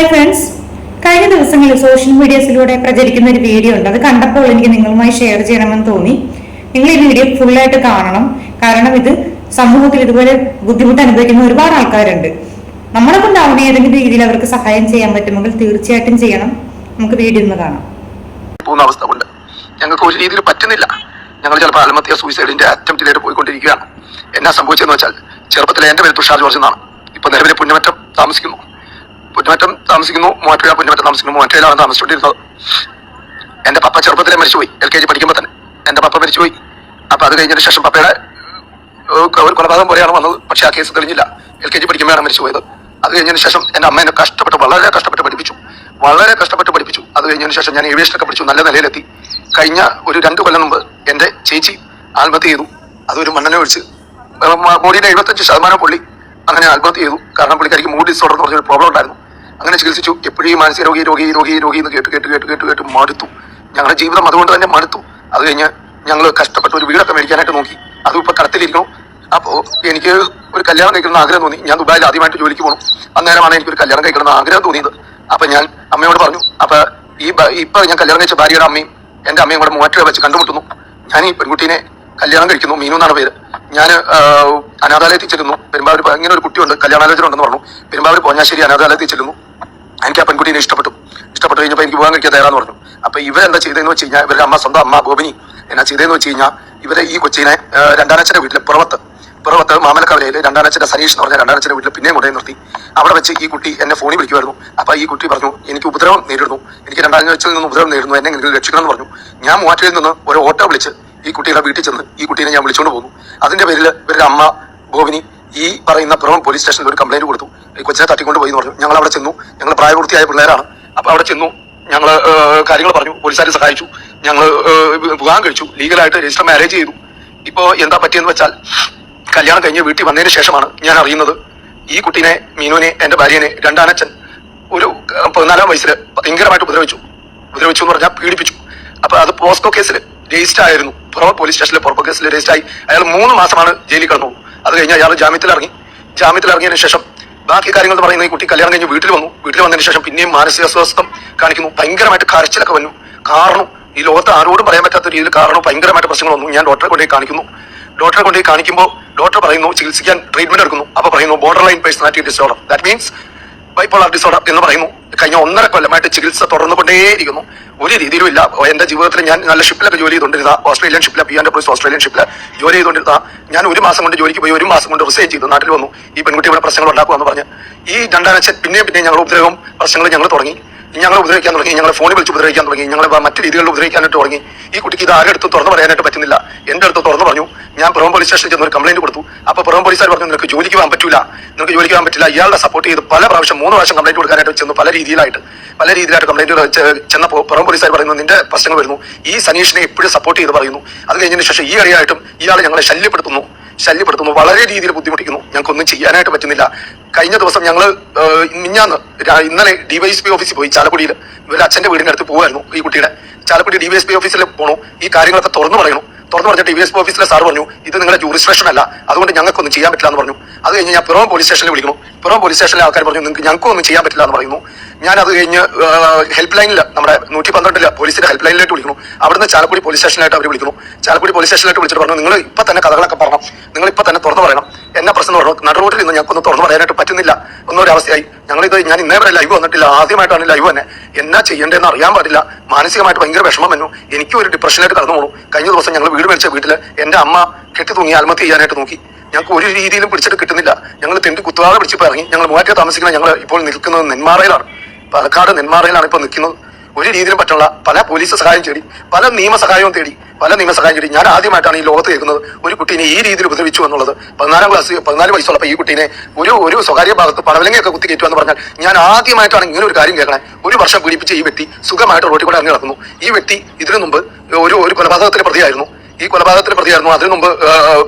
Hi friends കഴിഞ്ഞ ദിവസങ്ങളിൽ social മീഡിയസിലൂടെ പ്രചരിക്കുന്ന ഒരു വീഡിയോ ഉണ്ട്. അത് കണ്ടപ്പോൾ എനിക്ക് നിങ്ങളുമായി ഷെയർ ചെയ്യണമെന്ന് തോന്നി. നിങ്ങൾ ഈ വീഡിയോ ഫുള്ളായിട്ട് കാണണം. കാരണം ഇത് സമൂഹത്തിൽ ഇതുപോലെ ബുദ്ധിമുട്ട് അനുഭവിക്കുന്ന ഒരുപാട് ആൾക്കാരുണ്ട്. നമ്മളെ കൊണ്ടാവുന്ന ഏതെങ്കിലും രീതിയിൽ അവർക്ക് സഹായം ചെയ്യാൻ പറ്റുമെങ്കിൽ തീർച്ചയായിട്ടും ചെയ്യണം. നമുക്ക് വീഡിയോ ഒന്ന് കാണാം. അവസ്ഥ കൊണ്ട് ഞങ്ങൾക്ക് ഒരു രീതിയിൽ പറ്റുന്നില്ല. ഞങ്ങൾ ചിലപ്പോൾ ആത്മഹത്യ സൂയിസൈഡിന്റെ അറ്റംപ്റ്റിലേക്ക് പോയിക്കൊണ്ടിരിക്കുകയാണ്. എന്നാ സംഭവിച്ചതെന്ന് വെച്ചാൽ ചെറുപ്പത്തിലെ എന്റെ പേര് തുഷാർ ജോർജ് എന്നാണ്. ഇപ്പൊ നിലവിലെ പുന്നമറ്റം താമസിക്കുന്നു. പുന്നമറ്റം താമസിക്കുന്നു മൂവാറ്റുപുഴ പുന്നമറ്റം താമസിക്കുന്നു? മൂവാറ്റുപുഴയിലാണ് താമസിച്ചുകൊണ്ടിരുന്നത്? എന്റെ പപ്പ ചെറുപ്പത്തിലെ മരിച്ചുപോയി എൽ കെ ജി പഠിക്കുമ്പോൾ തന്നെ. എന്റെ പപ്പ മരിച്ചുപോയി. അപ്പൊ അത് കഴിഞ്ഞതിന് ശേഷം പപ്പയുടെ ഒരു കൊലപാതകം പോലെയാണ് വന്നത് പക്ഷേ ആ കേസ് തെളിഞ്ഞില്ല. എൽ കെ ജി പഠിക്കുമ്പോഴാണ് മരിച്ചുപോയത്. അത് കഴിഞ്ഞതിന് ശേഷം എന്റെ അമ്മ എന്നെ കഷ്ടപ്പെട്ട് വളരെ കഷ്ടപ്പെട്ട് പഠിപ്പിച്ചു. വളരെ കഷ്ടപ്പെട്ട് പഠിപ്പിച്ചു. അത് കഴിഞ്ഞതിന് ശേഷം ഞാൻ ഏവിയേഷനൊക്കെ പഠിച്ചു നല്ല നിലയിലെത്തി. കഴിഞ്ഞ ഒരു രണ്ട് കൊല്ലം മുമ്പ് എന്റെ ചേച്ചി ആത്മഹത്യ ചെയ്തു. അതൊരു മണ്ണനെ ഒഴിച്ച് ബോഡിയുടെ എഴുപത്തഞ്ച് ശതമാനം പുള്ളി അങ്ങനെ ആത്മഹത്യ ചെയ്തു. കാരണം പുള്ളിക്കാരിക്ക് മൂഡ് ഡിസോർഡർ എന്ന് പറഞ്ഞൊരു പ്രോബ്ലം ഉണ്ടായിരുന്നു. അങ്ങനെ ചികിത്സിച്ചു. എപ്പോഴും മാനസിക രോഗി രോഗി രോഗി രോഗി എന്ന് കേട്ട് കേട്ട് കേട്ട് കേട്ട് കേട്ട് മടുത്തു. ഞങ്ങളുടെ ജീവിതം അതുകൊണ്ട് തന്നെ മടുത്തു. അത് കഴിഞ്ഞ് ഞങ്ങൾ കഷ്ടപ്പെട്ട്. ഒരു വീടൊക്കെ മേടിക്കാനായിട്ട് നോക്കി. അതും ഇപ്പൊ കടത്തിലിരിക്കണം അപ്പോൾ എനിക്ക് ഒരു കല്യാണം കഴിക്കണം ആഗ്രഹം തോന്നി. ഞാൻ ദുബായിൽ ആദ്യമായിട്ട് ജോലിക്ക് പോകണം അന്നേരമാണ് എനിക്ക് ഒരു കല്യാണം കഴിക്കണം ആഗ്രഹം തോന്നിയത്. അപ്പൊ ഞാൻ അമ്മയോട് പറഞ്ഞു അപ്പൊ ഈ ഇപ്പൊ ഞാൻ കല്യാണം കഴിച്ച ഭാര്യയുടെ അമ്മയും എന്റെ അമ്മയും കൂടെ മൂവാറ്റുപുഴ വെച്ച് കണ്ടുമുട്ടുന്നു. ഞാൻ ഈ പെൺകുട്ടീനെ കല്യാണം കഴിക്കുന്നു. മീനു എന്നാണ് പേര്. ഞാൻ അനാഥാലയത്തിൽ ചെല്ലുന്നു. പെരുമ്പാവൂർ ഇങ്ങനെ ഒരു കുട്ടിയുണ്ട്. കല്യാണാലോചന ഉണ്ടെന്ന് പറഞ്ഞു. പെരുമ്പാവൂർ പോഞ്ഞാശ്ശേരി അനാഥാലയത്തിൽ ചെല്ലുന്നു. എനിക്ക് ആ പെൺകുട്ടീനെ ഇഷ്ടപ്പെട്ടു. ഇഷ്ടപ്പെട്ടു കഴിഞ്ഞപ്പോൾ എനിക്ക് പോകാൻ കഴിക്കാൻ തയ്യാറാന്ന് പറഞ്ഞു. അപ്പൊ ഇവരെന്താ ചെയ്തതെന്ന് വെച്ച് കഴിഞ്ഞാൽ ഇവരുടെ അമ്മ സ്വന്തം അമ്മ ഗോപിനി എന്നാ ചെയ്തതെന്ന് വെച്ച് കഴിഞ്ഞാൽ ഇവരെ ഈ കൊച്ചിനെ രണ്ടാനച്ചന്റെ വീട്ടിൽ പുറത്ത് പുറത്ത് മാമലക്കവലയിൽ രണ്ടാനച്ഛന്റെ സനീഷ് എന്ന് പറഞ്ഞ രണ്ടാനച്ഛന്റെ വീട്ടിൽ പിന്നെയും കൊണ്ടേ നിർത്തി. അവിടെ വെച്ച് ഈ കുട്ടി എന്നെ ഫോണിൽ വിളിക്കുമായിരുന്നു അപ്പൊ ഈ കുട്ടി പറഞ്ഞു എനിക്ക് ഉപദ്രവം നേരിടുന്നു. എനിക്ക് രണ്ടാഴ്ചയിൽ നിന്ന് ഉപദ്രവം നേരിടുന്നു. എന്നെ നിങ്ങൾ രക്ഷിക്കണം എന്ന് പറഞ്ഞു. ഞാൻ മൂവാറ്റുപുഴയിൽ നിന്ന് ഒരു ഓട്ടോ വിളിച്ച് ഈ കുട്ടിയുടെ വീട്ടിൽ ചെന്ന് ഈ കുട്ടീനെ ഞാൻ വിളിച്ചുകൊണ്ട് പോകുന്നു അതിന്റെ പേരിൽ ഇവരുടെ അമ്മ ഗോവിനി ഈ പറയുന്ന പുറം പോലീസ് സ്റ്റേഷനിൽ ഒരു കംപ്ലൈന്റ് കൊടുത്തു. ഈ കൊച്ചിനെ തട്ടിക്കൊണ്ട് പോയി എന്ന് പറഞ്ഞു. ഞങ്ങൾ അവിടെ ചെന്നു. ഞങ്ങൾ പ്രായപൂർത്തിയായ പിള്ളേരാണ്. അപ്പൊ അവിടെ ചെന്നു. ഞങ്ങൾ കാര്യങ്ങൾ പറഞ്ഞു. പോലീസുകാരെ സഹായിച്ചു. ഞങ്ങൾ വിവാഹം കഴിച്ചു. ലീഗലായിട്ട് രജിസ്റ്റർ മാരേജ് ചെയ്തു. ഇപ്പോ എന്താ പറ്റിയെന്ന് വെച്ചാൽ കല്യാണം കഴിഞ്ഞ് വീട്ടിൽ വന്നതിന് ശേഷമാണ് ഞാൻ അറിയുന്നത്. ഈ കുട്ടീനെ മീനുവിനെ എന്റെ ഭാര്യനെ രണ്ടാനച്ഛൻ ഒരു പതിനാലാം വയസ്സിൽ ഭയങ്കരമായിട്ട് ഉപദ്രവിച്ചു. ഉപദ്രവിച്ചു എന്ന് പറഞ്ഞാൽ പീഡിപ്പിച്ചു. അപ്പൊ അത് പോസ്കോ കേസിൽ രജിസ്റ്റർ ആയിരുന്നു. പുറമെ പോലീസ് സ്റ്റേഷനിലെ പുറമെ കേസിൽ രജിസ്റ്റർ ആയി. അയാൾ മൂന്ന് മാസമാണ് ജയിലിൽ കിടന്നു അത് കഴിഞ്ഞ് അയാൾ ജാമ്യത്തിൽ ഇറങ്ങി ജാമ്യത്തിൽ ശേഷം ബാക്കി കാര്യങ്ങൾ പറയുന്നത് ഈ കുട്ടി കല്യാണം കഴിഞ്ഞ് വീട്ടിൽ വന്നു. വീട്ടിൽ വന്നതിന് ശേഷം പിന്നെയും മാനസിക അസ്വസ്ഥം കാണിക്കുന്നു. ഭയങ്കരമായിട്ട് കരച്ചിലൊക്കെ വന്നു. കാരണം ഈ ലോകത്ത് ആരോടും പറയാൻ പറ്റാത്ത രീതിയിൽ കാരണം ഭയങ്കരമായിട്ട് പ്രശ്നങ്ങൾ വന്നു ഞാൻ ഡോക്ടറെ കൊണ്ടുപോയി കാണിക്കുന്നു. ഡോക്ടറെ കൊണ്ടുപോയി കാണിക്കുമ്പോൾ ഡോക്ടർ പറയുന്നു ചികിത്സിക്കാൻ ട്രീറ്റ്മെന്റ് എടുക്കുന്നു. അപ്പൊ പറയുന്നു borderline personality disorder that means bipolar disorder എന്ന് പറയുന്നു. കഴിഞ്ഞ ഒന്നര കൊല്ലമായിട്ട് ചികിത്സ തുടർന്നുകൊണ്ടേയിരിക്കുന്നു. ഒരു രീതിയിലും ഇല്ല. എന്റെ ജീവിതത്തിൽ ഞാൻ നല്ല ഷിപ്പിലൊക്കെ ജോലി ചെയ്തുകൊണ്ടിരുന്ന ഓസ്ട്രേലിയൻ ഷിപ്പിലെ പി ആൻഡ് പോലീസ് ഓസ്ട്രേലിയൻ ഷിപ്പിലെ ജോലി ചെയ്തുകൊണ്ടിരുന്ന ഞാൻ ഒരു മാസം കൊണ്ട് ജോലിക്ക് പോയി ഒരു മാസം കൊണ്ട് റിസൈൻ ചെയ്തു. നാട്ടിൽ വന്നു. ഈ പെൺകുട്ടി ഇവിടെ പ്രശ്നങ്ങൾ ഉണ്ടാക്കുമെന്ന് പറഞ്ഞ്. ഈ രണ്ടാഴ്ച പിന്നെയും പിന്നെയും ഞങ്ങൾ ഉപദ്രവം പ്രശ്നങ്ങൾ ഞങ്ങൾ തുടങ്ങി. ഞങ്ങൾ ഉപദ്രവിക്കാൻ തുടങ്ങി ഞങ്ങളെ ഫോണിൽ വിളിച്ച് ഉപദ്രവിക്കാൻ തുടങ്ങി ഞങ്ങളെ മറ്റു രീതികളിൽ ഉപദ്രവിക്കാനായിട്ട് തുടങ്ങി. ഈ കുട്ടിക്ക് ഇത് ആരുടെ അടുത്ത് തുറന്നു പറയാനായിട്ട് പറ്റുന്നില്ല. എന്റെ അടുത്ത് തുറന്നു പറഞ്ഞു. ഞാൻ പുറം പോലീസ് സ്റ്റേഷനിൽ ചെന്ന് ഒരു കംപ്ലൈന്റ് കൊടുത്തു. അപ്പൊ പുറം പോലീസുകാർ പറഞ്ഞു നിനക്ക് ജോലിക്ക് പോകാൻ പറ്റില്ല നിനക്ക് ജോലിക്ക് പോകാൻ പറ്റില്ല. ഇയാളുടെ സപ്പോർട്ട് ചെയ്ത് പല പ്രാവശ്യം മൂന്ന് പ്രാവശ്യം കംപ്ലൈന്റ് കൊടുക്കാനായിട്ട് ചെന്നു പല രീതിയിലായിട്ട് പല രീതിയിലായിട്ട് കംപ്ലൈന്റ് ചെന്നപ്പോൾ പുറം പോലീസുകാർ പറയുന്നു നിന്റെ പ്രശ്നങ്ങൾ വരുന്നു. ഈ സനീഷിനെ എപ്പോഴും സപ്പോർട്ട് ചെയ്ത് പറയുന്നു. അത് കഴിഞ്ഞതിന് ശേഷം ഈ ഇടയായിട്ടും ഇയാൾ ഞങ്ങളെ ശല്യപ്പെടുത്തുന്നു. ശല്യപ്പെടുത്തുന്നു വളരെ രീതിയിൽ ബുദ്ധിമുട്ടിക്കുന്നു. ഞങ്ങൾക്കൊന്നും ചെയ്യാനായിട്ട് പറ്റുന്നില്ല. കഴിഞ്ഞ ദിവസം ഞങ്ങൾ മിഞ്ഞാന്ന് ഇന്നലെ ഡിവൈഎസ്പി ഓഫീസിൽ പോയി ചാലക്കുടിയിൽ ഇവരുടെ അച്ഛന്റെ വീടിന്റെ അടുത്ത് പോകുമായിരുന്നു ഈ കുട്ടിയുടെ. ചാലക്കുടി ഡിവൈഎസ്പി ഓഫീസിൽ പോകണു ഈ കാര്യങ്ങളൊക്കെ തുറന്നു പറയണു. തുറന്നു പറഞ്ഞ ഡിവൈഎസ്പി ഓഫീസിലെ സാർ പറഞ്ഞു ഇത് നിങ്ങളുടെ ജൂറിസ്ട്രേഷൻ അല്ല. അതുകൊണ്ട് ഞങ്ങൾക്കൊന്നും ചെയ്യാൻ പറ്റില്ല എന്ന് പറഞ്ഞു. അത് കഴിഞ്ഞ് ഞാൻ പിറവം പോലീസ് സ്റ്റേഷനിൽ വിളിക്കുന്നു. പിറവം പോലീസ് സ്റ്റേഷനിലെ ആൾക്കാർ പറഞ്ഞു നിങ്ങൾക്ക് ഞങ്ങൾക്കൊന്നും ചെയ്യാൻ പറ്റില്ല എന്ന് പറയുന്നു. ഞാൻ അത് കഴിഞ്ഞ് ഹെൽപ്പ് ലൈനിൽ നമ്മുടെ നൂറ്റി പന്ത്രണ്ടിൽ പോലീസിന്റെ ഹെൽപ്പ് ലൈനിലേക്ക് വിളിക്കുന്നു. അവിടുന്ന് ചാലക്കുടി പോലീസ് സ്റ്റേഷനിലായിട്ട് അവർ വിളിക്കുന്നു. ചാലക്കുടി പോലീസ് സ്റ്റേഷനിലായിട്ട് വിളിച്ചിട്ട് പറഞ്ഞു നിങ്ങൾ ഇപ്പൊ തന്നെ കഥകളൊക്കെ പറയണം. നിങ്ങൾ ഇപ്പൊ തന്നെ തുറന്നു പറയണം. എന്നാ പ്രശ്നം? പറഞ്ഞു നട റോഡിൽ നിന്ന് ഞങ്ങൾക്കൊന്നും തുറന്നു പറയാനായിട്ട് പറ്റുന്നില്ല. ഒന്നൊരു അവസ്ഥയായി. ഞങ്ങളിത് ഞാൻ ഇന്നേ വരെ ലൈവ് വന്നിട്ടില്ല. ആദ്യമായിട്ടാണ് ലൈവ് തന്നെ എന്നാ ചെയ്യേണ്ടതെന്ന് അറിയാൻ പാടില്ല. മാനസികമായിട്ട് ഭയങ്കര വിഷമം വന്നു. എനിക്കും ഒരു ഡിപ്രഷനായിട്ട് കടന്നു പോണു. കഴിഞ്ഞ ദിവസം ഞങ്ങൾ വീട് മേടിച്ച വീട്ടിൽ എന്റെ അമ്മ കെട്ടി തൂങ്ങി ആത്മഹത്യ ചെയ്യാനായിട്ട് നോക്കി. ഞങ്ങൾക്ക് ഒരു രീതിയിലും പിടിച്ചിട്ട് കിട്ടുന്നില്ല. ഞങ്ങൾ തെണ്ടി കുത്തുവാളെ പിടിച്ചിപ്പോൾ ഇറങ്ങി. ഞങ്ങൾ മൂവാറ്റ താമസിക്കുന്ന ഞങ്ങൾ ഇപ്പോൾ നിൽക്കുന്നത് നെന്മാറയിലാണ്. പാലക്കാട് നെന്മാറയിലാണ് ഇപ്പോൾ നിൽക്കുന്നത്. ഒരു രീതിയിലും പറ്റുള്ള പല പോലീസ് സഹായം തേടി പല നിയമ സഹായവും തേടി പല നിയമ സഹായം തേടി ഞാൻ ആദ്യമായിട്ടാണ് ഈ ലോകത്ത് കേൾക്കുന്നത്. ഒരു കുട്ടീനെ ഈ രീതിയിൽ ഉപദ്രവിച്ചു എന്നുള്ളത് പതിനാലാം ക്ലാസ് പതിനാല് വയസ്സുള്ളപ്പോൾ ഈ കുട്ടീനെ ഒരു ഒരു സ്വകാര്യ ഭാഗത്ത് പടവലങ്ങയൊക്കെ കുത്തി കയറ്റുക എന്ന് പറഞ്ഞാൽ ഞാൻ ആദ്യമായിട്ടാണ് ഇങ്ങനെ ഒരു കാര്യം കേൾക്കണേ. ഒരു വർഷം പീഡിപ്പിച്ച ഈ വ്യക്തി സുഖമായിട്ട് റോട്ടിൽ കൂടെ ഇറങ്ങി നടക്കുന്നു. ഈ വ്യക്തി ഇതിനു മുമ്പ് ഒരു ഒരു കൊലപാതകത്തിന് പ്രതിയായിരുന്നു. ഈ കൊലപാതകത്തിന് പ്രതിയായിരുന്നു. അതിനു മുമ്പ്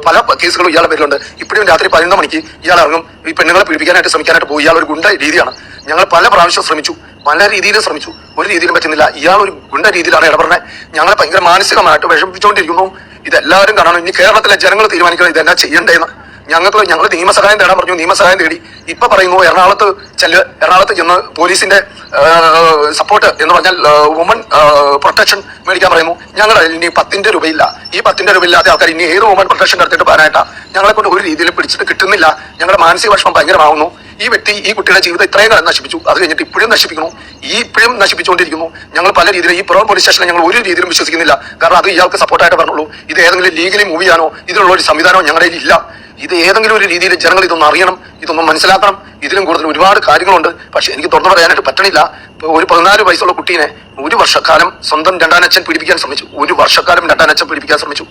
പല കേസുകളും ഇയാളുടെ പേരിലുണ്ട്. ഇപ്പോഴും രാത്രി പതിനൊന്ന് മണിക്ക് ഇയാൾ ഇറങ്ങും. ഈ പെണ്ണുങ്ങളെ പീഡിപ്പിക്കാനായിട്ട് ശ്രമിക്കാനായിട്ട് പോയി. ഇയാൾ ഒരു ഗുണ്ട രീതിയാണ്. ഞങ്ങൾ പല പ്രാവശ്യം ശ്രമിച്ചു. പല രീതിയിലും ശ്രമിച്ചു. ഒരു രീതിയിലും പറ്റുന്നില്ല. ഇയാൾ ഒരു ഗുണ്ട രീതിയിലാണ് ഇടപെടുന്നത് ഞങ്ങളെ ഭയങ്കര മാനസികമായിട്ട് വിഷമിപ്പിച്ചുകൊണ്ടിരിക്കുന്നു ഇതെല്ലാവരും കാണണം. ഇനി കേരളത്തിലെ ജനങ്ങൾ തീരുമാനിക്കണം. ഇതെല്ലാം ചെയ്യണ്ടേന്ന്. ഞങ്ങൾക്ക് ഞങ്ങൾ നിയമസഹായം തേടാൻ പറഞ്ഞു നിയമസഹായം തേടി. ഇപ്പൊ പറയുന്നു എറണാകുളത്ത് ചെല്ല് എറണാകുളത്ത് ചെന്ന് പോലീസിന്റെ സപ്പോർട്ട് എന്ന് പറഞ്ഞാൽ വുമൺ പ്രൊട്ടക്ഷൻ മേടിക്കാൻ പറയുന്നു. ഞങ്ങൾ ഇനി പത്തിന്റെ രൂപയില്ല. ഈ പത്തിന്റെ രൂപ ഇല്ലാത്ത ആൾക്കാർ ഇനി ഏത് വുമൺ പ്രൊട്ടക്ഷൻ എടുത്തിട്ട് പോകാനായിട്ടാ? ഞങ്ങളെ കൊണ്ട് ഒരു രീതിയിൽ പിടിച്ചിട്ട് കിട്ടുന്നില്ല. ഞങ്ങളുടെ മാനസിക വിഷമം ഭയങ്കരമാവുന്നു. ഈ വ്യക്തി ഈ കുട്ടിയുടെ ജീവിതം ഇത്രയും കാലം നശിപ്പിച്ചു. അത് കഴിഞ്ഞിട്ട് ഇപ്പോഴും നശിപ്പിക്കുന്നു. ഈ ഇപ്പോഴും നശിപ്പിച്ചുകൊണ്ടിരിക്കുന്നു. ഞങ്ങൾ പല രീതിയിലും ഈ പുറം പോലീസ് സ്റ്റേഷനെ ഞങ്ങൾ ഒരു രീതിയിലും വിശ്വസിക്കുന്നില്ല. കാരണം അത് ഇയാൾക്ക് സപ്പോർട്ടായിട്ട് പറഞ്ഞുള്ളൂ. ഇത് ഏതെങ്കിലും ലീഗലി മൂവിയാണോ ചെയ്യാനോ ഇതിനുള്ള ഒരു സംവിധാനമോ ഞങ്ങളുടെ ഇല്ല. ഇത് ഏതെങ്കിലും ഒരു രീതിയിൽ ജനങ്ങൾ ഇതൊന്നും അറിയണം ഇതൊന്നും മനസ്സിലാക്കണം. ഇതിലും കൂടുതൽ ഒരുപാട് കാര്യങ്ങളുണ്ട്. പക്ഷെ എനിക്ക് തുറന്നു പറയാനായിട്ട് പറ്റണില്ല. ഒരു പതിനാല് വയസ്സുള്ള കുട്ടീനെ ഒരു വർഷക്കാലം സ്വന്തം രണ്ടാനച്ഛൻ പീഡിപ്പിക്കാൻ ശ്രമിച്ചു. ഒരു വർഷക്കാലം രണ്ടാനച്ഛൻ പീഡിപ്പിക്കാൻ ശ്രമിച്ചു.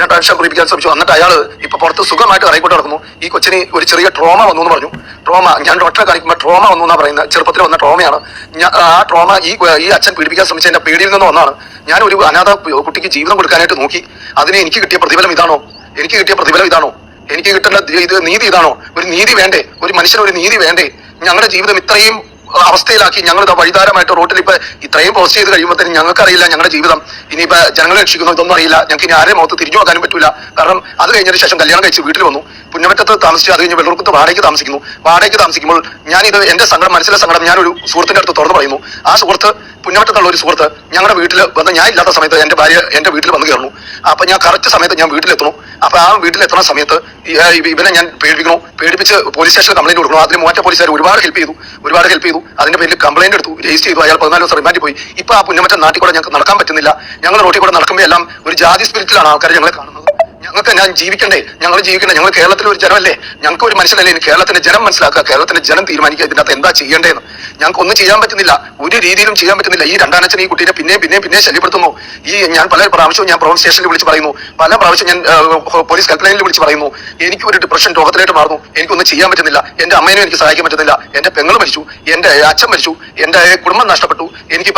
രണ്ടാഴ്ച പീഡിപ്പിക്കാൻ ശ്രമിച്ചു. എന്നിട്ട് അയാൾ ഇപ്പൊ പുറത്ത് സുഖമായിട്ട് ഇറങ്ങിക്കൊണ്ട് നടക്കുന്നു. ഈ കൊച്ചിന് ഒരു ചെറിയ ട്രോമ വന്നു എന്ന് പറഞ്ഞു. ട്രോമ ഞാൻ ഡോക്ടറെ കാണിക്കുമ്പോൾ ട്രോമ വന്നു എന്നാ പറയുന്നത്. ചെറുപ്പത്തിൽ വന്ന ട്രോമയാണ്. ആ ട്രോമ ഈ ഈ അച്ഛൻ പീഡിപ്പിക്കാൻ ശ്രമിച്ചതിന്റെ പേടിയിൽ നിന്ന് വന്നാണ്. ഞാൻ ഒരു അനാഥ കുട്ടിക്ക് ജീവിതം കൊടുക്കാനായിട്ട് നോക്കി. അതിന് എനിക്ക് കിട്ടിയ പ്രതിഫലം ഇതാണോ? എനിക്ക് കിട്ടിയ പ്രതിഫലം ഇതാണോ? എനിക്ക് കിട്ടുന്ന ഇത് നീതി ഇതാണോ? ഒരു നീതി വേണ്ടേ? ഒരു മനുഷ്യന് ഒരു നീതി വേണ്ടേ? ഞങ്ങളുടെ ജീവിതം ഇത്രയും അവസ്ഥയിലാക്കി. ഞങ്ങൾ ഇതാ വഴിതാരമായിട്ട് റോട്ടിൽ ഇപ്പൊ ഇത്രയും പോസ്റ്റ് ചെയ്ത് കഴിയുമ്പോഴത്തേനും ഞങ്ങൾക്കറിയില്ല ഞങ്ങളുടെ ജീവിതം. ഇനിയിപ്പോ ജനങ്ങളെ രക്ഷിക്കുന്നു ഇതൊന്നും അറിയില്ല. ഞങ്ങൾക്ക് ഇനി ആരെയും മുഖത്ത് തിരിഞ്ഞു നോക്കാനും പറ്റില്ല കാരണം അത് കഴിഞ്ഞതിന് ശേഷം കല്യാണം കഴിച്ച് വീട്ടിൽ വന്നു. പുന്നമറ്റത്ത് താമസിച്ച് അത് കഴിഞ്ഞ് വെള്ളൂർക്കത്ത് വാടകയ്ക്ക് താമസിക്കുന്നു. വാടകയ്ക്ക് താമസിക്കുമ്പോൾ ഞാനിത് എന്റെ സങ്കടം മനസ്സിലെ സങ്കടം ഞാനൊരു സുഹൃത്തിന്റെ അടുത്ത് തുറന്നു പറയുന്നു. ആ സുഹൃത്ത് പുന്നമറ്റത്തുള്ള ഒരു സുഹൃത്ത് ഞങ്ങളുടെ വീട്ടിൽ വന്ന് ഞാൻ ഇല്ലാത്ത സമയത്ത് എന്റെ ഭാര്യ എന്റെ വീട്ടിൽ വന്ന് കയറുന്നു. അപ്പൊ ഞാൻ കറക്റ്റ് സമയത്ത് ഞാൻ വീട്ടിലെത്തുന്നു. അപ്പൊ ആ വീട്ടിലെത്തുന്ന സമയത്ത് ഇവനെ ഞാൻ പേടിപ്പിക്കണു പേടിപ്പിച്ച് പോലീസ് സ്റ്റേഷനിൽ കംപ്ലൈന്റ് കൊടുക്കണം അതിന് മൂവാറ്റ പോലീസുകാർ ഒരുപാട് ഹെൽപ്പ് ചെയ്തു. ഒരുപാട് ഹെൽപ്പ് ചെയ്തു. അതിന്റെ പേരിൽ കംപ്ലൈന്റ് എടുത്തു. രജിസ്റ്റർ ചെയ്തു. അയാൾ പതിനാല് ദിവസം റിമാൻഡ് പോയി. ഇപ്പൊ ആ പുന്നമറ്റ നാട്ടിൽ കൂടെ ഞങ്ങൾക്ക് നടക്കാൻ പറ്റുന്നില്ല. ഞങ്ങൾ റോട്ടിൽ കൂടെ നടക്കുമ്പോൾ എല്ലാം ഒരു ജാതി സ്പിരിറ്റിലാണ് ആൾക്കാർ ഞങ്ങളെ കാണുന്നത്. ഞങ്ങൾക്ക് ഞാൻ ജീവിക്കണ്ടേ? ഞങ്ങൾ ജീവിക്കണ്ടേ? ഞങ്ങൾ കേരളത്തിലെ ഒരു ജനമല്ലേ? ഞങ്ങൾക്ക് ഒരു മനുഷ്യനല്ലേ കേരളത്തിന്റെ ജനം മനസ്സിലാക്കുക കേരളത്തിന്റെ ജനം തീരുമാനിക്കുക ഇതിനകത്ത് എന്താ ചെയ്യേണ്ടതെന്ന് ഞങ്ങൾക്ക് ഒന്നും ചെയ്യാൻ പറ്റുന്നില്ല. ഒരു രീതിയിലും ചെയ്യാൻ പറ്റുന്നില്ല. ഈ രണ്ടാനച്ഛൻ ഈ കുട്ടീനെ പിന്നെയും പിന്നെയും പിന്നെ ശല്യപ്പെടുത്തുന്നു. ഈ ഞാൻ പല പ്രാവശ്യവും ഞാൻ പ്രോൺ സ്റ്റേഷനിൽ വിളിച്ച് പറയുന്നു. പല പ്രാവശ്യം ഞാൻ പോലീസ് പോലീസ് ലൈനിൽ വിളിച്ച് പറയുന്നു. എനിക്ക് ഒരു ഡിപ്രഷൻ രോഗത്തിലായിട്ട് മാറുന്നു. എനിക്കൊന്നും ചെയ്യാൻ പറ്റുന്നില്ല. എന്റെ അമ്മേനും എനിക്ക് സഹായിക്കാൻ പറ്റുന്നില്ല. എന്റെ പെങ്ങൾ മരിച്ചു. എന്റെ അച്ഛൻ മരിച്ചു. എന്റെ കുടുംബം നഷ്ടപ്പെട്ടു. എനിക്ക്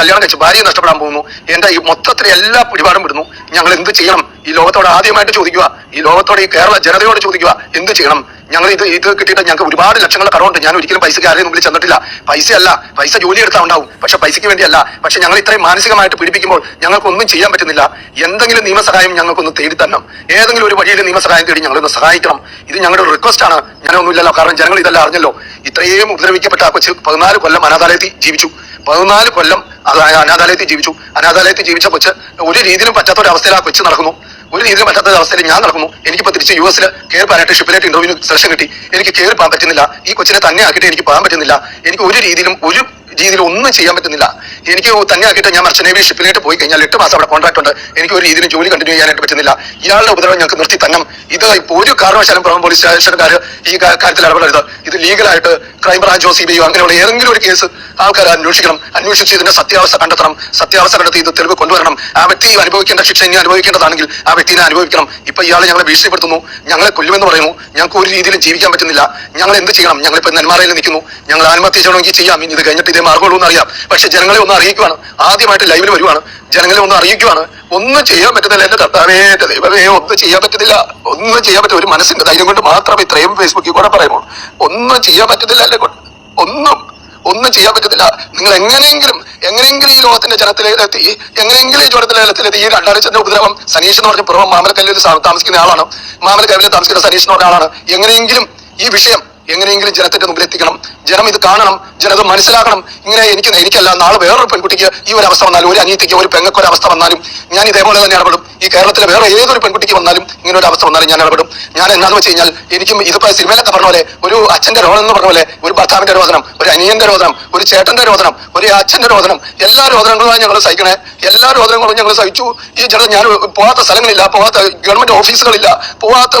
കല്യാണം കഴിച്ച്. ഭാര്യ നഷ്ടപ്പെടാൻ പോകുന്നു. എന്റെ ഈ മൊത്തത്തിലെ എല്ലാ പിടിപാടും വിടുന്നു. ഞങ്ങൾ എന്ത് ചെയ്യണം? ഈ ലോകത്തോട് ആദ്യമായിട്ട് ചോദിക്കുക. ഈ ലോകത്തോട് ഈ കേരള ജനതയോട് ചോദിക്കുക എന്ത് ചെയ്യണം? ഞങ്ങൾ ഇത് ഇത് കിട്ടിയിട്ട് ഞങ്ങൾക്ക് ഒരുപാട് ലക്ഷങ്ങളുടെ കടമുണ്ട്. ഞാൻ ഒരിക്കലും പൈസയ്ക്ക് ആരെയും മുമ്പിൽ ചെന്നിട്ടില്ല. പൈസയല്ല. പൈസ ജോലി എടുത്താൽ ഉണ്ടാവും. പക്ഷെ പൈസയ്ക്ക് വേണ്ടിയല്ല. പക്ഷെ ഞങ്ങൾ ഇത്രയും മാനസികമായിട്ട് പീഡിപ്പിക്കുമ്പോൾ ഞങ്ങൾക്കൊന്നും ചെയ്യാൻ പറ്റുന്നില്ല. എന്തെങ്കിലും നിയമസഹായം ഞങ്ങൾക്കൊന്ന് തേടി തരണം ഏതെങ്കിലും ഒരു വഴിയിൽ നിയമസഹായം തേടി ഞങ്ങളൊന്ന് സഹായിക്കണം. ഇത് ഞങ്ങളുടെ റിക്വസ്റ്റ് ആണ്. ഞാനൊന്നുമില്ലല്ലോ. കാരണം ജനങ്ങൾ ഇതെല്ലാം അറിഞ്ഞല്ലോ. ഇത്രയും ഉപദ്രവിക്കപ്പെട്ട കൊച്ച് പതിനാല് കൊല്ലം അനാഥാലയത്തിൽ ജീവിച്ചു. പതിനാല് കൊല്ലം അനാഥാലയത്തിൽ ജീവിച്ചു. അനാഥാലയത്തിൽ ജീവിച്ച കൊച്ച് ഒരു രീതിയിലും പറ്റാത്ത ഒരു അവസ്ഥയിൽ ആ കൊച്ചു നടക്കുന്നു. ഒരു രീതിയിലും പറ്റാത്ത അവസ്ഥയിൽ ഞാൻ നടക്കുന്നു. എനിക്കിപ്പോ തിരിച്ച് യു എസിൽ കയറി പോകാനായിട്ട് ഷിപ്പിലായിട്ട് ഇന്റർവ്യൂവിന് സെലക്ഷൻ കിട്ടി. എനിക്ക് കയറി പോകാൻ പറ്റുന്നില്ല. ഈ കൊച്ചിനെ തന്നെ ആക്കിയിട്ട് എനിക്ക് പോകാൻ പറ്റുന്നില്ല. എനിക്ക് ഒരു രീതിയിലും ഒരു രീതിയിൽ ഒന്നും ചെയ്യാൻ പറ്റുന്നില്ല. എനിക്ക് തന്നെ ആക്കിയിട്ട് ഞാൻ മർച്ചനേവി നേവി ഷിപ്പിലേക്ക് പോയി കഴിഞ്ഞാൽ എട്ട് മാസം അവിടെ കോൺട്രാക്ട് ഉണ്ട്. എനിക്ക് ഒരു രീതിയിലും ജോലി കണ്ടിന്യൂ ചെയ്യാനായിട്ട് പറ്റുന്നില്ല. ഇയാളുടെ ഉപദ്രവം ഞങ്ങൾക്ക് നിർത്തി തന്നെ ഇത് ഇപ്പോൾ ഒരു കാരണവശാലും പുറം പോലീസ് സ്റ്റേഷൻകാർ ഈ കാര്യത്തിൽ ഇടപെടരുത്. ഇത് ലീഗലായിട്ട് ക്രൈംബ്രാഞ്ചോ സി ബി ഐയോ അങ്ങനെയുള്ള ഏതെങ്കിലും ഒരു കേസ് ആൾക്കാർ അന്വേഷിക്കണം. അന്വേഷിച്ച് ഇതിന്റെ സത്യാവസ്ഥ കണ്ടെത്തണം. സത്യാവസ്ഥ കണ്ടെത്തി ഇത് തെളിവ് കൊണ്ടുവരണം. ആ വ്യക്തി അനുഭവിക്കേണ്ട ശിക്ഷ ഇനി അനുഭവിക്കേണ്ടതാണെങ്കിൽ ആ വ്യക്തിനെ അനുഭവിക്കണം. ഇപ്പൊ ഇയാൾ ഞങ്ങളെ ഭീഷണിപ്പെടുത്തുന്നു. ഞങ്ങളെ കൊല്ലുമെന്ന് പറയുന്നു. ഞങ്ങൾക്ക് ഒരു രീതിയിലും ജീവിക്കാൻ പറ്റുന്നില്ല. ഞങ്ങൾ എന്ത് ചെയ്യണം? ഞങ്ങൾ ഇപ്പൊ നെന്മാറയിൽ നിൽക്കുന്നു. ഞങ്ങൾ ആത്മഹത്യ ചെയ്യണമെങ്കിൽ ചെയ്യാം. ഇനി ഇത് കഴിഞ്ഞിട്ട് ഇതേ മാർഗമുള്ളൂ എന്ന് അറിയാം പക്ഷെ ജനങ്ങളെ ഒന്ന് അറിയിക്കുവാണ്. ആദ്യമായിട്ട് ലൈവിൽ വരുവാണ്. ജനങ്ങളെ ഒന്ന് അറിയിക്കുവാണ്. ഒന്നും ചെയ്യാൻ പറ്റുന്നില്ല എന്റെ കർത്താവേ എന്റെ ദൈവമേ ഒന്നും ചെയ്യാൻ പറ്റുന്നില്ല. ഒന്നും ചെയ്യാൻ പറ്റും ഒരു മനസ്സിന്റെ ധൈര്യം കൊണ്ട് മാത്രം ഇത്രയും ഫേസ്ബുക്കിൽ കൂടെ പറയുമ്പോൾ ഒന്നും ചെയ്യാൻ പറ്റുന്നില്ല എന്നെ കൊണ്ട്. ഒന്നും. ഒന്നും ചെയ്യാൻ പറ്റത്തില്ല നിങ്ങൾ എങ്ങനെയെങ്കിലും എങ്ങനെയെങ്കിലും ഈ ലോകത്തിന്റെ ജനത്തിലെത്തി എങ്ങനെയെങ്കിലും ഈ ജലത്തിലെത്തി ഈ രണ്ടാഴ്ചന്റെ ഉപദ്രവം സനീഷ് എന്ന് പറഞ്ഞ പുറം മാമലക്കല്ലിൽ താമസിക്കുന്ന ആളാണ്. മാമലക്കല്ലിൽ താമസിക്കുന്ന സനീഷ് എന്ന് പറഞ്ഞ ആളാണ്. എങ്ങനെയെങ്കിലും ഈ വിഷയം എങ്ങനെയെങ്കിലും ജനത്തിന്റെ മുമ്പിൽ എത്തിക്കണം. ജനം ഇത് കാണണം. ജനത മനസ്സിലാക്കണം. ഇങ്ങനെ എനിക്ക് എനിക്കല്ല നാളെ വേറൊരു പെൺകുട്ടിക്ക് ഈ ഒരു അവസ്ഥ വന്നാലും ഒരു അനിയത്തിക്ക് ഒരു പെങ്ങൾക്ക് ഒരു അവസ്ഥ വന്നാലും ഞാൻ ഇതേപോലെ തന്നെ ഇടപെടും. ഈ കേരളത്തിലെ വേറെ ഏതൊരു പെൺകുട്ടിക്ക് വന്നാലും ഇങ്ങനെ ഒരു അവസ്ഥ വന്നാലും ഞാൻ ഇടപെടും. ഞാൻ എന്നാന്ന് വെച്ച് കഴിഞ്ഞാൽ എനിക്കും ഇതിപ്പോ സിനിമയിലൊക്കെ പറഞ്ഞ പോലെ ഒരു അച്ഛന്റെ രോഗം എന്ന് പറഞ്ഞ പോലെ ഒരു ഭർത്താവിന്റെ രോദനം ഒരു അനിയന്റെ രോദനം ഒരു ചേട്ടന്റെ രോദനം ഒരു അച്ഛന്റെ രോദനം എല്ലാ രോദനങ്ങളും ഞങ്ങൾ സഹിക്കണേ. എല്ലാ രോദനങ്ങളും ഞങ്ങൾ സഹിച്ചു. ഈ ജന ഞാൻ പോകാത്ത സ്ഥലങ്ങളില്ല പോകാത്ത ഗവൺമെന്റ് ഓഫീസുകളില്ല പോകാത്ത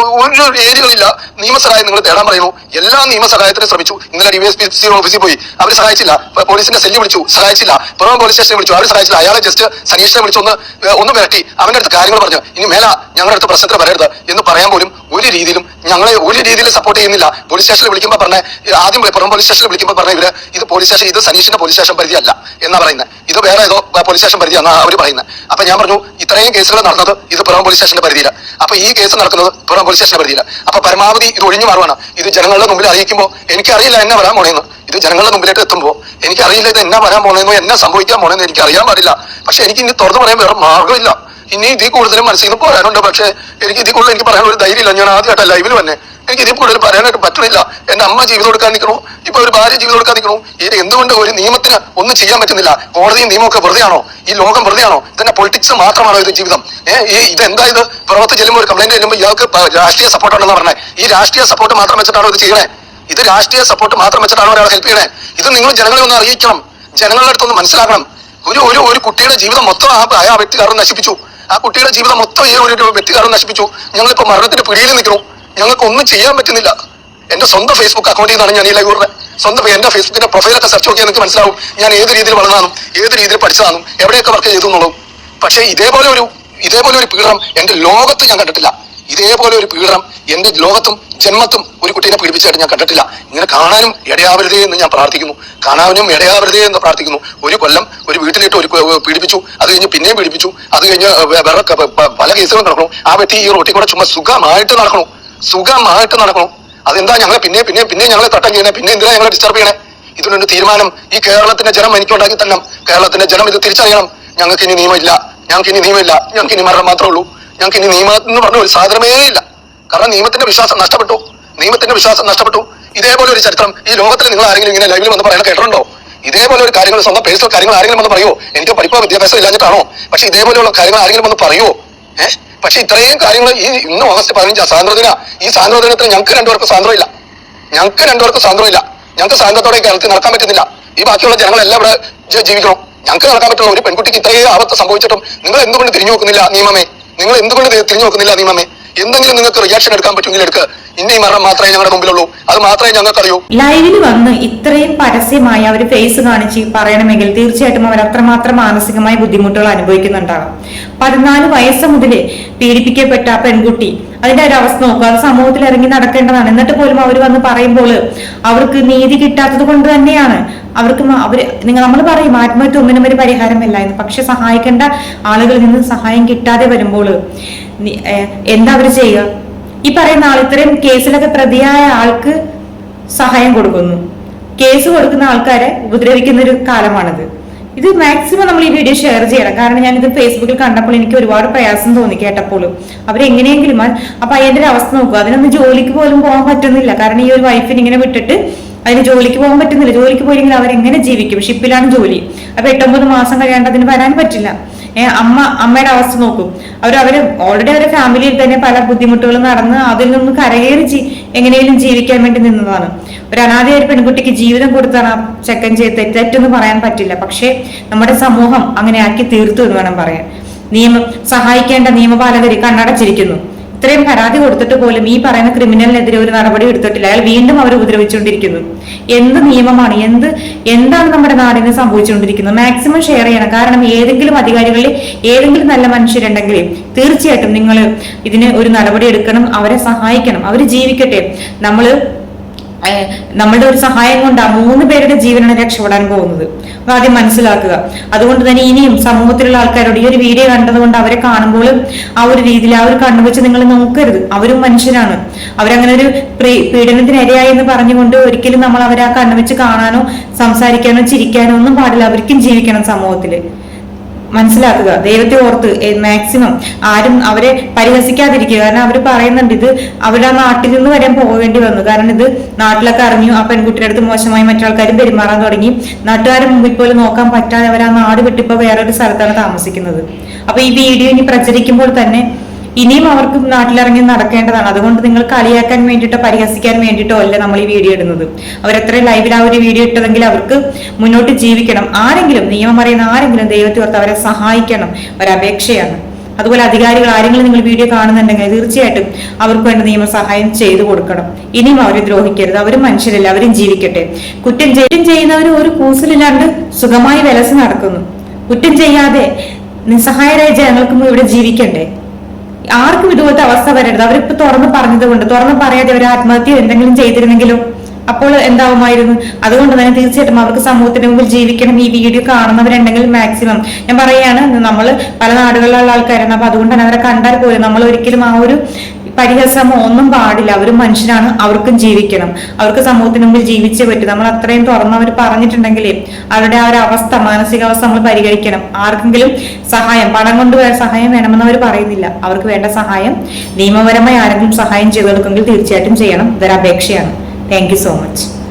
ഒരു ഏരിയകളില്ല. നിയമസഹായം നിങ്ങൾ തേടാൻ പറയുന്നു. എല്ലാ നിയമസഹായത്തിനും ശ്രമിച്ചു. ഇന്നലെ ഡി എസ് പി സി ഓഫീസിൽ പോയി. അവർ സഹായിച്ചില്ല. പോലീസിനെ പോലീസിന്റെ സെല്ല് വിളിച്ചു. സഹായിച്ചില്ല. പുറമെ പോലീസ് സ്റ്റേഷനെ വിളിച്ചു. അവർ സഹായിച്ചില്ല. അയാളെ ജസ്റ്റ് സനീഷിനെ വിളിച്ചു. ഒന്ന് മിരട്ടി. അവന്റെ അടുത്ത് കാര്യങ്ങൾ പറഞ്ഞു. ഇനി മേല ഞങ്ങളുടെ അടുത്ത് പ്രശ്നത്തിൽ വരരുത് എന്ന് പറയാൻ പോലും ഒരു രീതിയിലും ഞങ്ങളെ ഒരു രീതിയിൽ സപ്പോർട്ട് ചെയ്യുന്നില്ല. പോലീസ് സ്റ്റേഷനിൽ വിളിക്കുമ്പോൾ പറഞ്ഞ ആദ്യം പുറം പോലീസ് സ്റ്റേഷനിൽ വിളിക്കുമ്പോൾ പറഞ്ഞ ഇവർ ഇത് പോലീസ് സ്റ്റേഷൻ ഇത് സനീഷിന്റെ പോലീസ് സ്റ്റേഷൻ പരിധിയല്ല എന്നാ പറയുന്നത് ഇത് വേറെ ഏതോ പോലീസ് സ്റ്റേഷൻ പരിധിയാണ് അവർ പറയുന്നത് അപ്പൊ ഞാൻ പറഞ്ഞു ഇത്രയും കേസുകൾ നടന്നത് ഇത് പുറം പോലീസ് സ്റ്റേഷന്റെ പരിധിയില്ല അപ്പൊ ഈ കേസ് നടക്കുന്നത് പുറം പോലീസ് സ്റ്റേഷന്റെ പരിധിയില്ല അപ്പൊ പരമാവധി ഇത് ഒഴിഞ്ഞു മാറുവാണ്. ഇത് ജനങ്ങളുടെ മുമ്പിൽ അറിയിക്കുമ്പോൾ എനിക്കറിയില്ല എന്നെ വരാൻ പോണേന്ന്. ഇത് ജനങ്ങളുടെ മുമ്പിലേക്ക് എത്തുമ്പോൾ എനിക്കറിയില്ല ഇത് എന്നാ വരാൻ പോണേന്നോ എന്നാ സംഭവിക്കാൻ പോണേന്നോ എനിക്ക് അറിയാൻ പാടില്ല. പക്ഷെ എനിക്ക് ഇനി തുറന്നു പറയാൻ വേറെ മാർഗമില്ല. ഇനി ഇതിൽ കൂടുതലും മനസ്സിൽ നിന്ന് പോരാനുണ്ട്. പക്ഷെ എനിക്ക് ഇതിൽ കൂടുതൽ എനിക്ക് പറയാൻ ഒരു ധൈര്യമില്ല. ഞാൻ ആദ്യമായിട്ട് ലൈവിൽ വന്നെ. എനിക്ക് ഇതിൽ കൂടുതൽ പറയാനായിട്ട് പറ്റുന്നില്ല എന്റെ അമ്മ ജീവിതം കൊടുക്കാൻ നിൽക്കണു ഇപ്പൊ ഒരു ഭാര്യ ജീവിതം കൊടുക്കാൻ നിൽക്കണു ഇത് എന്തുകൊണ്ട് ഒരു നിയമത്തിന് ഒന്നും ചെയ്യാൻ പറ്റുന്നില്ല? കോടതിയും നിയമമൊക്കെ വെറുതെയാണോ ഈ ലോകം വെറുതെയാണോ ഇതന്നെ പൊളിറ്റിക്സ് മാത്രമാണോ ഇത് ജീവിതം? ഏഹ് ഈ ഇത്? പുറത്ത് ചെല്ലുമ്പോൾ ഒരു കംപ്ലൈന്റ് ചെല്ലുമ്പോൾ ഇയാൾക്ക് രാഷ്ട്രീയ സപ്പോർട്ട് ഉണ്ടെന്ന് പറഞ്ഞത് ഈ രാഷ്ട്രീയ സപ്പോർട്ട് മാത്രം വെച്ചിട്ടാണോ ഇത് ചെയ്യണേ? ഇത് രാഷ്ട്രീയ സപ്പോർട്ട് മാത്രം വെച്ചിട്ടാണോ ഒരാളെ ഹെൽപ്പ് ചെയ്യണേ? ഇത് നിങ്ങൾ ജനങ്ങളെ ഒന്ന് അറിയിക്കണം. ജനങ്ങളുടെ അടുത്തൊന്ന് മനസ്സിലാക്കണം. ഒരു ഒരു ഒരു കുട്ടിയുടെ ജീവിതം മൊത്തം ആ വ്യക്തി കാരണം നശിപ്പിച്ചു. ആ കുട്ടിയുടെ ജീവിതം മൊത്തം ഈ ഒരു വ്യക്തികാരം നശിപ്പിച്ചു. ഞങ്ങളിപ്പോ മരണത്തിന്റെ പിടിയിൽ നിൽക്കുന്നു ഞങ്ങൾക്ക് ഒന്നും ചെയ്യാൻ പറ്റുന്നില്ല. എന്റെ സ്വന്തം ഫേസ്ബുക്ക് അക്കൗണ്ടിൽ നിന്നാണ് ഞാൻ ഈ ലൈവ് പറഞ്ഞത് സ്വന്തം എന്റെ ഫേസ്ബുക്കിന്റെ പ്രൊഫൈലൊക്കെ സെർച്ച് നോക്കിയാൽ നിങ്ങൾക്ക് മനസ്സിലാവും. ഞാൻ ഏത് രീതിയിൽ വളർന്നാലും ഏത് രീതിയിൽ പഠിച്ചതാണ് എവിടെയൊക്കെ വർക്ക് ചെയ്തു എന്നുള്ളൂ പക്ഷേ ഇതേപോലെ ഒരു ഇതേപോലെ ഒരു പീഡനം എന്റെ ലോകത്ത് ഞാൻ കണ്ടിട്ടില്ല. ഇതേപോലെ ഒരു പീഡനം എന്റെ ലോകത്തും ജന്മത്തും ഒരു കുട്ടീനെ പീഡിപ്പിച്ചായിട്ട് ഞാൻ കണ്ടിട്ടില്ല. ഇങ്ങനെ കാണാനും ഇടയാവരുതേ എന്ന് ഞാൻ പ്രാർത്ഥിക്കുന്നു. കാണാനും ഇടയാവരുതേ എന്ന് പ്രാർത്ഥിക്കുന്നു. ഒരു കൊല്ലം ഒരു വീട്ടിലിട്ട് ഒരു പീഡിപ്പിച്ചു. അത് കഴിഞ്ഞ് പിന്നെയും പീഡിപ്പിച്ചു. അത് കഴിഞ്ഞ് വേറെ പല കേസുകളും നടക്കണം ആ വ്യക്തി ഈ റോട്ടിൽ കൂടെ ചുമ്മാ സുഖമായിട്ട് നടക്കണം സുഖമായിട്ട് നടക്കണം അതെന്താ ഞങ്ങളെ പിന്നെ പിന്നെ പിന്നെ ഞങ്ങളെ തട്ടം ചെയ്യണേ? പിന്നെ എന്തിനാ ഞങ്ങളെ ഡിസ്റ്റർബ് ചെയ്യണേ? ഇതിനൊരു തീരുമാനം ഈ കേരളത്തിന്റെ ജനം എനിക്കുണ്ടാക്കി തന്നെ കേരളത്തിന്റെ ജനം ഇത് തിരിച്ചറിയണം. ഞങ്ങൾക്ക് ഇനി നിയമമില്ല. ഞങ്ങൾക്ക് ഇനി നിയമമില്ല. ഞങ്ങൾക്ക് ഇനി മരണം മാത്രമേ ഉള്ളൂ. ഞങ്ങൾക്ക് ഇനി നിയമം എന്ന് പറഞ്ഞ ഒരു സാധനമേ ഇല്ല. കാരണം നിയമത്തിന്റെ വിശ്വാസം നഷ്ടപ്പെട്ടു. നിയമത്തിന്റെ വിശ്വാസം നഷ്ടപ്പെട്ടു. ഇതേപോലെ ഒരു ചരിത്രം ഈ ലോകത്തിൽ നിങ്ങൾ ആരെങ്കിലും ഇങ്ങനെ ലൈവിൽ വന്ന് പറയണ കേട്ടിട്ടുണ്ടോ? ഇതേപോലെ ഒരു കാര്യങ്ങൾ സ്വന്തം പേഴ്സണൽ കാര്യങ്ങൾ ആരെങ്കിലും വന്ന് പറയുമോ എനിക്ക് പഠിപ്പോ വിദ്യാഭ്യാസം ഇല്ലാഞ്ഞിട്ടാണോ? പക്ഷെ ഇതേപോലെയുള്ള കാര്യങ്ങൾ ആരെങ്കിലും വന്ന് പറയുമോ ഏഹ് പക്ഷെ ഇത്രയും കാര്യങ്ങൾ ഈ ഇന്ന് ഓഗസ്റ്റ് പതിനഞ്ചാ സ്വാതന്ത്ര്യദിന ഈ സ്വാതന്ത്ര്യദിനത്തിൽ ഞങ്ങൾക്ക് രണ്ടുപേർക്കും സ്വാതന്ത്ര്യമില്ല ഞങ്ങൾക്ക് രണ്ടുപേർക്കും സ്വാതന്ത്ര്യമില്ല ഞങ്ങൾക്ക് സ്വാതന്ത്ര്യത്തോടെ ഈ കേരളത്തിൽ നടക്കാൻ പറ്റുന്നില്ല. ഈ ബാക്കിയുള്ള ജനങ്ങളെല്ലാം ഇവിടെ ജീവിക്കണം. ഞങ്ങൾക്ക് നടക്കാൻ പറ്റുള്ള ഒരു പെൺകുട്ടിക്ക് ഇത്രയും ആപത്ത് സംഭവിച്ചിട്ടും നിങ്ങൾ എന്തുകൊണ്ട് തിരിഞ്ഞു നോക്കുന്നില്ല നിയമമേ? നിങ്ങൾ എന്തുകൊണ്ട് തിരിഞ്ഞു നോക്കുന്നില്ല നിയമമേ എന്തെങ്കിലും നിങ്ങൾക്ക് റിയാക്ഷൻ എടുക്കാൻ പറ്റുമെങ്കിൽ എടുക്കുക ഇന്നീ മരണം മാത്രമേ ഞങ്ങളുടെ മുമ്പിലുള്ളൂ. അത് മാത്രമേ ഞങ്ങൾക്ക് അറിയൂ ലൈവിൽ വന്ന് ഇത്രയും പരസ്യമായി അവർ ഫേസ് കാണിച്ച് പറയണമെങ്കിൽ തീർച്ചയായിട്ടും അവർ അത്രമാത്രം മാനസികമായ ബുദ്ധിമുട്ടുകൾ അനുഭവിക്കുന്നുണ്ടാകാം. പതിനാല് വയസ്സ് മുതൽ പീഡിപ്പിക്കപ്പെട്ട പെൺകുട്ടി അതിന്റെ ഒരു അവസ്ഥ നോക്കുക അത് സമൂഹത്തിൽ ഇറങ്ങി നടക്കേണ്ടതാണ്. എന്നിട്ട് പോലും അവർ വന്ന് പറയുമ്പോൾ അവർക്ക് നീതി കിട്ടാത്തത് കൊണ്ട് തന്നെയാണ്. അവർക്ക് അവർ നിങ്ങൾ നമ്മൾ പറയും ആത്മഹത്യ ഒന്നിനും ഒരു പരിഹാരമല്ല എന്ന്. പക്ഷെ സഹായിക്കേണ്ട ആളുകളിൽ നിന്ന് സഹായം കിട്ടാതെ വരുമ്പോൾ എന്താ അവർ ചെയ്യുക? ഈ പറയുന്ന ആൾ ഇത്രയും കേസിലൊക്കെ പ്രതിയായ ആൾക്ക് സഹായം കൊടുക്കുന്നു. കേസ് കൊടുക്കുന്ന ആൾക്കാരെ ഉപദ്രവിക്കുന്ന ഒരു കാലമാണിത്. ഇത് മാക്സിമം നമ്മൾ ഈ വീഡിയോ ഷെയർ ചെയ്യണം. കാരണം ഞാൻ ഇത് ഫേസ്ബുക്കിൽ കണ്ടപ്പോൾ എനിക്ക് ഒരുപാട് പ്രയാസം തോന്നി കേട്ടപ്പോഴും അവരെങ്ങനെയെങ്കിലും ആ- പയ്യന്റെ ഒരു അവസ്ഥ നോക്കുക അതിനൊന്നും ജോലിക്ക് പോലും പോകാൻ പറ്റുന്നില്ല. കാരണം ഈ ഒരു വൈഫിനെ ഇങ്ങനെ വിട്ടിട്ട് അതിന് ജോലിക്ക് പോകാൻ പറ്റുന്നില്ല. ജോലിക്ക് പോയില്ലെങ്കിൽ അവരെങ്ങനെ ജീവിക്കും? ഷിപ്പിലാണ് ജോലി. അപ്പൊ എട്ടൊമ്പത് മാസം കഴിയാണ്ട് അതിന് വരാൻ പറ്റില്ല. അമ്മ അമ്മയുടെ അവസ്ഥ നോക്കും. അവർ അവർ ഓൾറെഡി അവരുടെ ഫാമിലിയിൽ തന്നെ പല ബുദ്ധിമുട്ടുകൾ നടന്ന് അതിൽ നിന്ന് കരകയറി ജീ എങ്ങനെയും ജീവിക്കാൻ വേണ്ടി നിന്നതാണ്. ഒരു അനാഥയായ പെൺകുട്ടിക്ക് ജീവിതം കൊടുത്താണ് ആ ചെക്കൻ ചെയ്ത് തെറ്റെന്ന് പറയാൻ പറ്റില്ല. പക്ഷേ നമ്മുടെ സമൂഹം അങ്ങനെ ആക്കി തീർത്തു എന്ന് വേണം പറയാൻ. നിയമം സഹായിക്കേണ്ട നിയമപാലകർ കണ്ണടച്ചിരിക്കുന്നു. ഇത്രയും പരാതി കൊടുത്തിട്ട് പോലും ഈ പറയുന്ന ക്രിമിനലിനെതിരെ ഒരു നടപടി എടുത്തിട്ടില്ല. അയാൾ വീണ്ടും അവർ ഉപദ്രവിച്ചുകൊണ്ടിരിക്കുന്നു. എന്ത് നിയമമാണ് എന്ത് എന്താണ് നമ്മുടെ നാടിന് സംഭവിച്ചുകൊണ്ടിരിക്കുന്നത്? മാക്സിമം ഷെയർ ചെയ്യണം. കാരണം ഏതെങ്കിലും അധികാരികളിൽ ഏതെങ്കിലും നല്ല മനുഷ്യരുണ്ടെങ്കിൽ തീർച്ചയായിട്ടും നിങ്ങൾ ഇതിന് ഒരു നടപടി എടുക്കണം. അവരെ സഹായിക്കണം. അവർ ജീവിക്കട്ടെ. നമ്മൾ നമ്മളുടെ ഒരു സഹായം കൊണ്ടാണ് മൂന്ന് പേരുടെ ജീവനാണ് രക്ഷപ്പെടാൻ പോകുന്നത്. അപ്പൊ ആദ്യം മനസ്സിലാക്കുക. അതുകൊണ്ട് തന്നെ ഇനിയും സമൂഹത്തിലുള്ള ആൾക്കാരോട് ഈ ഒരു വീഡിയോ കണ്ടതുകൊണ്ട് അവരെ കാണുമ്പോൾ ആ ഒരു രീതിയിൽ ആ ഒരു കണ്ണുവെച്ച് നിങ്ങൾ നോക്കരുത്. അവരും മനുഷ്യരാണ്. അവരങ്ങനെ ഒരു പ്രീ- പീഡനത്തിന് ഇരയായി എന്ന് പറഞ്ഞുകൊണ്ട് ഒരിക്കലും നമ്മൾ അവരെ ആ കണ്ണുവെച്ച് കാണാനോ സംസാരിക്കാനോ ചിരിക്കാനോ ഒന്നും പാടില്ല. അവർക്കും ജീവിക്കണം സമൂഹത്തിൽ. മനസ്സിലാക്കുക. ദൈവത്തെ ഓർത്ത് മാക്സിമം ആരും അവരെ പരിഹസിക്കാതിരിക്കുക. കാരണം അവർ പറയുന്നുണ്ട് ഇത് അവരുടെ നാട്ടിൽ നിന്ന് വരെ പോകേണ്ടി വന്നു. കാരണം ഇത് നാട്ടിലൊക്കെ അറിഞ്ഞു. ആ പെൺകുട്ടിയുടെ അടുത്ത് മോശമായി മറ്റാൾക്കാരും പെരുമാറാൻ തുടങ്ങി. നാട്ടുകാരെ മുമ്പിൽ പോലും നോക്കാൻ പറ്റാതെ അവർ ആ നാട് വിട്ടിപ്പോ വേറൊരു സ്ഥലത്താണ് താമസിക്കുന്നത്. അപ്പൊ ഈ വീഡിയോ ഇനി പ്രചരിക്കുമ്പോൾ തന്നെ ഇനിയും അവർക്ക് നാട്ടിലിറങ്ങി നടക്കേണ്ടതാണ്. അതുകൊണ്ട് നിങ്ങൾ കളിയാക്കാൻ വേണ്ടിയിട്ടോ പരിഹസിക്കാൻ വേണ്ടിയിട്ടോ അല്ല നമ്മൾ ഈ വീഡിയോ ഇടുന്നത്. അവരെത്ര ലൈവിൽ ആ ഒരു വീഡിയോ ഇട്ടതെങ്കിൽ അവർക്ക് മുന്നോട്ട് ജീവിക്കണം. ആരെങ്കിലും നിയമം പറയുന്ന ആരെങ്കിലും ദൈവത്തെ ഓർത്ത് അവരെ സഹായിക്കണം. ഒരപേക്ഷയാണ്. അതുപോലെ അധികാരികൾ ആരെങ്കിലും നിങ്ങൾ വീഡിയോ കാണുന്നുണ്ടെങ്കിൽ തീർച്ചയായിട്ടും അവർക്ക് വേണ്ട നിയമസഹായം ചെയ്തു കൊടുക്കണം. ഇനിയും അവരെ ദ്രോഹിക്കരുത്. അവരും മനുഷ്യരല്ല അവരും ജീവിക്കട്ടെ. കുറ്റം ചെയ്യും ചെയ്യുന്നവർ ഒരു കൂസലില്ലാണ്ട് സുഖമായി വിലസ് നടക്കുന്നു. കുറ്റം ചെയ്യാതെ നിസ്സഹായരായ ജനങ്ങൾക്കും ഇവിടെ ജീവിക്കണ്ടേ? ആർക്കും ഇതുപോലത്തെ അവസ്ഥ വരരുത്. അവരിപ്പോ തുറന്ന് പറഞ്ഞത് കൊണ്ട് തുറന്ന് പറയാതെ അവർ ആത്മഹത്യ എന്തെങ്കിലും ചെയ്തിരുന്നെങ്കിലും അപ്പോൾ എന്താവുമായിരുന്നു? അതുകൊണ്ട് തന്നെ തീർച്ചയായിട്ടും അവർക്ക് സമൂഹത്തിന് മുമ്പിൽ ജീവിക്കണം ഈ വീഡിയോ കാണുന്നവരുണ്ടെങ്കിൽ മാക്സിമം ഞാൻ പറയുകയാണ് നമ്മൾ പല നാടുകളിലുള്ള ആൾക്കാരാണ്. അപ്പൊ അതുകൊണ്ട് തന്നെ അവരെ കണ്ടാൽ പോലും നമ്മൾ ഒരിക്കലും ആ ഒരു പരിഹസമോ ഒന്നും പാടില്ല. അവരും മനുഷ്യരാണ് അവർക്കും ജീവിക്കണം. അവർക്ക് സമൂഹത്തിന് മുമ്പിൽ ജീവിച്ചേ പറ്റും. നമ്മൾ അത്രയും തുറന്ന് അവർ പറഞ്ഞിട്ടുണ്ടെങ്കിൽ അവരുടെ ആ ഒരു അവസ്ഥ മാനസികാവസ്ഥ നമ്മൾ പരിഗണിക്കണം. ആർക്കെങ്കിലും സഹായം പണം കൊണ്ട് സഹായം വേണമെന്ന് അവർ പറയുന്നില്ല. അവർക്ക് വേണ്ട സഹായം നിയമപരമായി ആരെങ്കിലും സഹായം ചെയ്തു കൊടുക്കുമെങ്കിൽ തീർച്ചയായിട്ടും ചെയ്യണം. ഇതൊരു അപേക്ഷയാണ്. Thank you so much